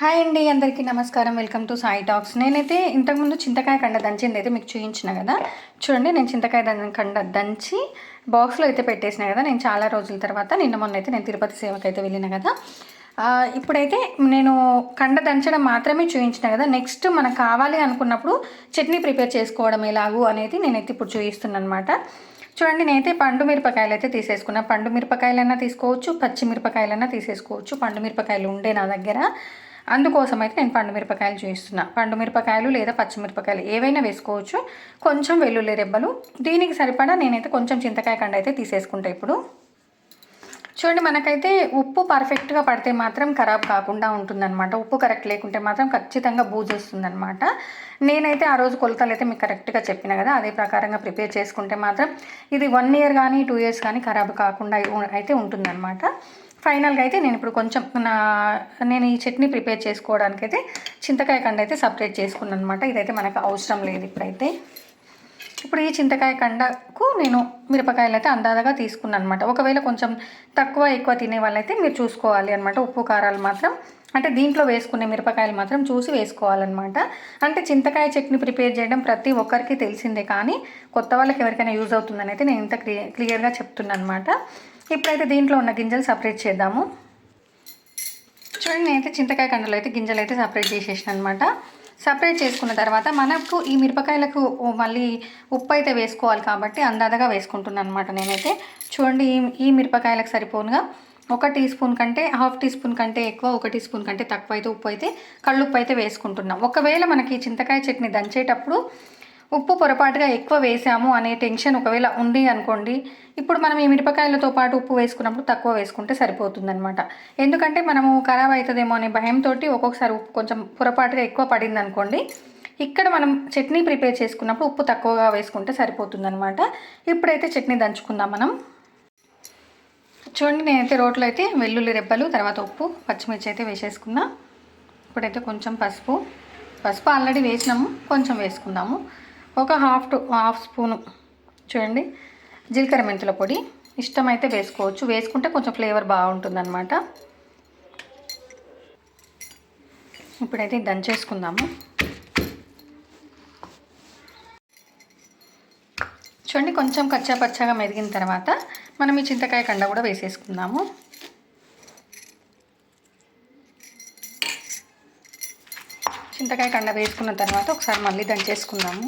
Hi అండి అందరికీ నమస్కారం. Welcome to Sai talks. నేనైతే ఇంతకుముందు చింతకాయ కండ దంచింది అయితే మీకు చూపించిన కదా. చూడండి నేను చింతకాయ కండ దంచి బాక్స్లో అయితే పెట్టేసిన కదా. నేను చాలా రోజుల తర్వాత నిన్న మొన్న అయితే నేను తిరుపతి సేవకి అయితే వెళ్ళిన కదా. ఇప్పుడైతే నేను కండ దంచడం మాత్రమే చూపించిన కదా. నెక్స్ట్ మనకు కావాలి అనుకున్నప్పుడు చట్నీ ప్రిపేర్ చేసుకోవడం ఎలాగూ అనేది నేనైతే ఇప్పుడు చూపిస్తున్నాను అనమాట చూడండి నేనైతే పండు మిరపకాయలు అయితే తీసేసుకున్నా. పండు మిరపకాయలైనా తీసుకోవచ్చు పచ్చి మిరపకాయలైనా తీసేసుకోవచ్చు. పండు మిరపకాయలు ఉండే నా దగ్గర. అందుకోసం అయితే నేను పండు మిరపకాయలు చూపిస్తున్నా పండు మిరపకాయలు లేదా పచ్చిమిరపకాయలు ఏవైనా వేసుకోవచ్చు. కొంచెం వెల్లుల్లి రెబ్బలు. దీనికి సరిపడా నేనైతే కొంచెం చింతకాయ కండ అయితే తీసేసుకుంటా ఇప్పుడు. చూడండి మనకైతే ఉప్పు పర్ఫెక్ట్గా పడితే మాత్రం ఖరాబ్ కాకుండా ఉంటుందన్నమాట. ఉప్పు కరెక్ట్ లేకుంటే మాత్రం ఖచ్చితంగా బూజేస్తుందన్నమాట నేనైతే ఆ రోజు కొలతలు అయితే మీకు కరెక్ట్గా చెప్పిన కదా అదే ప్రకారంగా ప్రిపేర్ చేసుకుంటే మాత్రం ఇది వన్ ఇయర్ కానీ టూ ఇయర్స్ కానీ ఖరాబ్ కాకుండా అయితే ఉంటుందన్నమాట. ఫైనల్గా అయితే నేను ఇప్పుడు కొంచెం నా నేను ఈ చట్నీ ప్రిపేర్ చేసుకోవడానికి అయితే చింతకాయ కండ అయితే సపరేట్ చేసుకున్నాను అనమాట ఇదైతే మనకు అవసరం లేదు ఇప్పుడైతే. ఇప్పుడు ఈ చింతకాయ కండకు నేను మిరపకాయలు అయితే అందాదగా తీసుకున్నాను అనమాట ఒకవేళ కొంచెం తక్కువ ఎక్కువ తినే వాళ్ళైతే మీరు చూసుకోవాలి అనమాట ఉప్పు కారాలు మాత్రం అంటే దీంట్లో వేసుకునే మిరపకాయలు మాత్రం చూసి వేసుకోవాలన్నమాట. అంటే చింతకాయ చట్నీ ప్రిపేర్ చేయడం ప్రతి ఒక్కరికి తెలిసిందే కానీ కొత్త వాళ్ళకి ఎవరికైనా యూజ్ అవుతుందని అయితే నేను ఇంత క్లియర్ క్లియర్గా చెప్తున్నాను అనమాట ఇప్పుడైతే దీంట్లో ఉన్న గింజలు సపరేట్ చేద్దాము. చూడండి నేనైతే చింతకాయ కండలు అయితే గింజలు అయితే సపరేట్ చేసేసాను అనమాట సపరేట్ చేసుకున్న తర్వాత మనకు ఈ మిరపకాయలకు మళ్ళీ ఉప్పు అయితే వేసుకోవాలి కాబట్టి అందాదగా వేసుకుంటున్నాను అనమాట నేనైతే. చూడండి ఈ ఈ మిరపకాయలకు సరిపోనుగా ఒక టీ స్పూన్ కంటే హాఫ్ టీ స్పూన్ కంటే ఎక్కువ ఒక టీ స్పూన్ కంటే తక్కువ అయితే ఉప్పు అయితే కళ్ళుప్పు అయితే వేసుకుంటున్నాం. ఒకవేళ మనకి ఈ చింతకాయ చట్నీ దంచేటప్పుడు ఉప్పు పొరపాటుగా ఎక్కువ వేసాము అనే టెన్షన్ ఒకవేళ ఉంది అనుకోండి ఇప్పుడు మనం ఈ మిరపకాయలతో పాటు ఉప్పు వేసుకున్నప్పుడు తక్కువ వేసుకుంటే సరిపోతుందనమాట ఎందుకంటే మనము ఖరాబ్ అవుతుందేమో అనే భయంతో ఒక్కొక్కసారి ఉప్పు కొంచెం పొరపాటుగా ఎక్కువ పడింది అనుకోండి ఇక్కడ మనం చట్నీ ప్రిపేర్ చేసుకున్నప్పుడు ఉప్పు తక్కువగా వేసుకుంటే సరిపోతుందనమాట ఇప్పుడైతే చట్నీ దంచుకుందాం మనం. చూడండి నేనైతే రోట్లో అయితే వెల్లుల్లి రెబ్బలు తర్వాత ఉప్పు పచ్చిమిర్చి అయితే వేసేసుకున్నా. ఇప్పుడైతే కొంచెం పసుపు. పసుపు ఆల్రెడీ వేసినాము కొంచెం వేసుకుందాము. ఒక హాఫ్ టు హాఫ్ స్పూను చూడండి. జీలకర్ర మెంతుల పొడి. ఇష్టమైతే వేసుకోవచ్చు. వేసుకుంటే కొంచెం ఫ్లేవర్ బాగుంటుందన్నమాట. ఇప్పుడైతే దంచేసుకుందాము చూడండి కొంచెం కచ్చా పచ్చగా మెదిగిన తర్వాత మనం ఈ చింతకాయ కండ కూడా వేసేసుకుందాము. చింతకాయ కండ వేసుకున్న తర్వాత ఒకసారి మళ్ళీ దంచేసుకుందాము.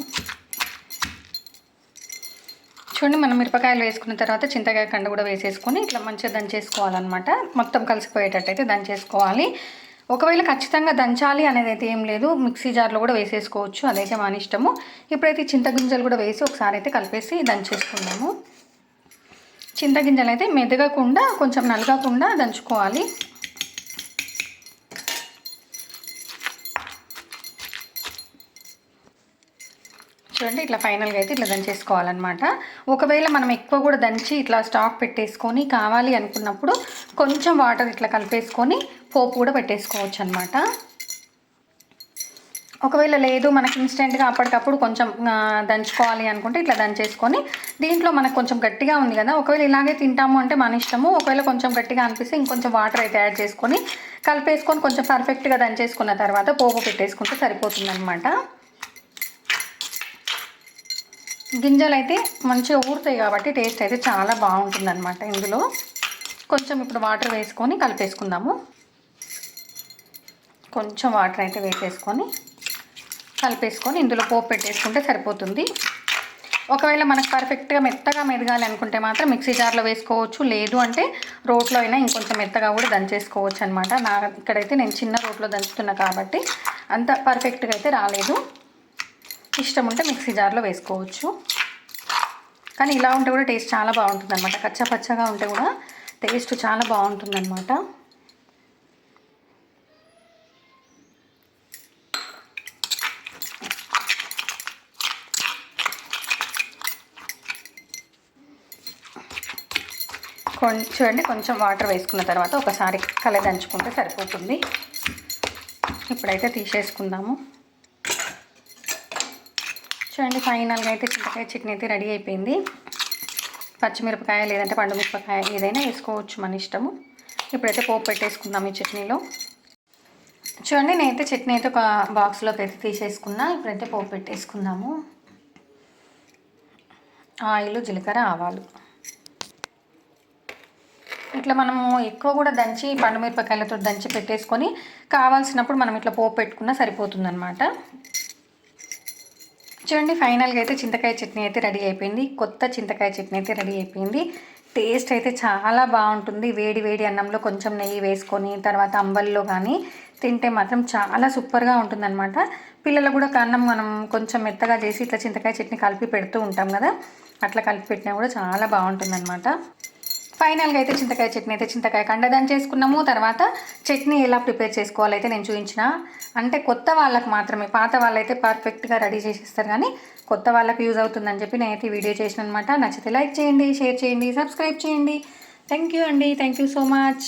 చూడండి మనం మిరపకాయలు వేసుకున్న తర్వాత చింతకాయ కండ కూడా వేసేసుకొని ఇట్లా మంచిగా దంచేసుకోవాలన్నమాట. మొత్తం కలిసిపోయేటట్టయితే దంచేసుకోవాలి. ఒకవేళ ఖచ్చితంగా దంచాలి అనేది అయితే ఏం లేదు. మిక్సీ జార్లో కూడా వేసేసుకోవచ్చు. అదైతే మన ఇష్టము. ఇప్పుడైతే చింతగింజలు కూడా వేసి ఒకసారి అయితే కలిపేసి దంచేసుకుందాము. చింతగింజలు అయితే మెదగకుండా కొంచెం నలగకుండా దంచుకోవాలి. చూడండి ఇట్లా ఫైనల్గా అయితే ఇట్లా దంచేసుకోవాలన్నమాట. ఒకవేళ మనం ఎక్కువ కూడా దంచి ఇట్లా స్టాక్ పెట్టేసుకొని కావాలి అనుకున్నప్పుడు కొంచెం వాటర్ ఇట్లా కలిపేసుకొని పోపు కూడా పెట్టేసుకోవచ్చు అనమాట ఒకవేళ లేదు మనకి ఇన్స్టెంట్గా అప్పటికప్పుడు కొంచెం దంచుకోవాలి అనుకుంటే ఇట్లా దంచేసుకొని దీంట్లో మనకు కొంచెం గట్టిగా ఉంది కదా ఒకవేళ ఇలాగే తింటాము అంటే మన ఇష్టము ఒకవేళ కొంచెం గట్టిగా అనిపిస్తే ఇంకొంచెం వాటర్ అయితే యాడ్ చేసుకొని కలిపేసుకొని కొంచెం పర్ఫెక్ట్గా దంచేసుకున్న తర్వాత పోపు పెట్టేసుకుంటే సరిపోతుందన్నమాట. గింజలు అయితే మంచిగా ఊరుతాయి కాబట్టి టేస్ట్ అయితే చాలా బాగుంటుంది అనమాట ఇందులో. కొంచెం ఇప్పుడు వాటర్ వేసుకొని కలిపేసుకుందాము. కొంచెం వాటర్ అయితే వేసేసుకొని కలిపేసుకొని ఇందులో పోపు పెట్టేసుకుంటే సరిపోతుంది. ఒకవేళ మనకు పర్ఫెక్ట్గా మెత్తగా మెదగాలి అనుకుంటే మాత్రం మిక్సీ జార్లో వేసుకోవచ్చు. లేదు అంటే రోట్లో అయినా ఇంకొంచెం మెత్తగా కూడా దంచేసుకోవచ్చు అనమాట నా ఇక్కడైతే నేను చిన్న రోట్లో దంచుతున్నా కాబట్టి అంత పర్ఫెక్ట్గా అయితే రాలేదు. ఇష్టం ఉంటే మిక్సీ జార్లో వేసుకోవచ్చు. కానీ ఇలా ఉంటే కూడా టేస్ట్ చాలా బాగుంటుంది అనమాట కచ్చా పచ్చగా ఉంటే కూడా టేస్ట్ చాలా బాగుంటుంది అనమాట కొంచెం చూడండి కొంచెం వాటర్ వేసుకున్న తర్వాత ఒకసారి కలదంచుకుంటే సరిపోతుంది. ఇప్పుడైతే తీసేసుకుందాము. చూడండి ఫైనల్గా అయితే చింతకాయ చట్నీ అయితే రెడీ అయిపోయింది. పచ్చిమిరపకాయ లేదంటే పండుమిరపకాయ ఏదైనా వేసుకోవచ్చు మన ఇష్టము. ఇప్పుడైతే పోపు పెట్టేసుకుందాం ఈ చట్నీలో. చూడండి నేనైతే చట్నీ అయితే ఒక బాక్స్లోకి అయితే తీసేసుకున్నా. ఇప్పుడైతే పోపు పెట్టేసుకుందాము. ఆయిల్ జీలకర్ర ఆవాలు. ఇట్లా మనము ఎక్కువ కూడా దంచి పండు మిరపకాయలతో దంచి పెట్టేసుకొని కావాల్సినప్పుడు మనం ఇట్లా పోపు పెట్టుకున్నా సరిపోతుందన్నమాట. చూడండి ఫైనల్గా అయితే చింతకాయ చట్నీ అయితే రెడీ అయిపోయింది. కొత్త చింతకాయ చట్నీ అయితే రెడీ అయిపోయింది. టేస్ట్ అయితే చాలా బాగుంటుంది. వేడి వేడి అన్నంలో కొంచెం నెయ్యి వేసుకొని తర్వాత అంబల్లో కానీ తింటే మాత్రం చాలా సూపర్గా ఉంటుందన్నమాట. పిల్లలు కూడా కన్నం మనం కొంచెం మెత్తగా చేసి ఇట్లా చింతకాయ చట్నీ కలిపి పెడుతూ ఉంటాం కదా అట్లా కలిపి పెట్టినా కూడా చాలా బాగుంటుందన్నమాట. ఫైనల్గా అయితే చింతకాయ చట్నీ అయితే చింతకాయ కండదాన్ని చేసుకున్నాము. తర్వాత చట్నీ ఎలా ప్రిపేర్ చేసుకోవాలైతే నేను చూపించిన. అంటే కొత్త వాళ్ళకి మాత్రమే పాత వాళ్ళైతే పర్ఫెక్ట్గా రెడీ చేసేస్తారు కానీ కొత్త వాళ్ళకి యూజ్ అవుతుందని చెప్పి నేనైతే వీడియో చేసిన అనమాట నచ్చితే లైక్ చేయండి షేర్ చేయండి సబ్స్క్రైబ్ చేయండి. థ్యాంక్ యూ అండి. Thank you so much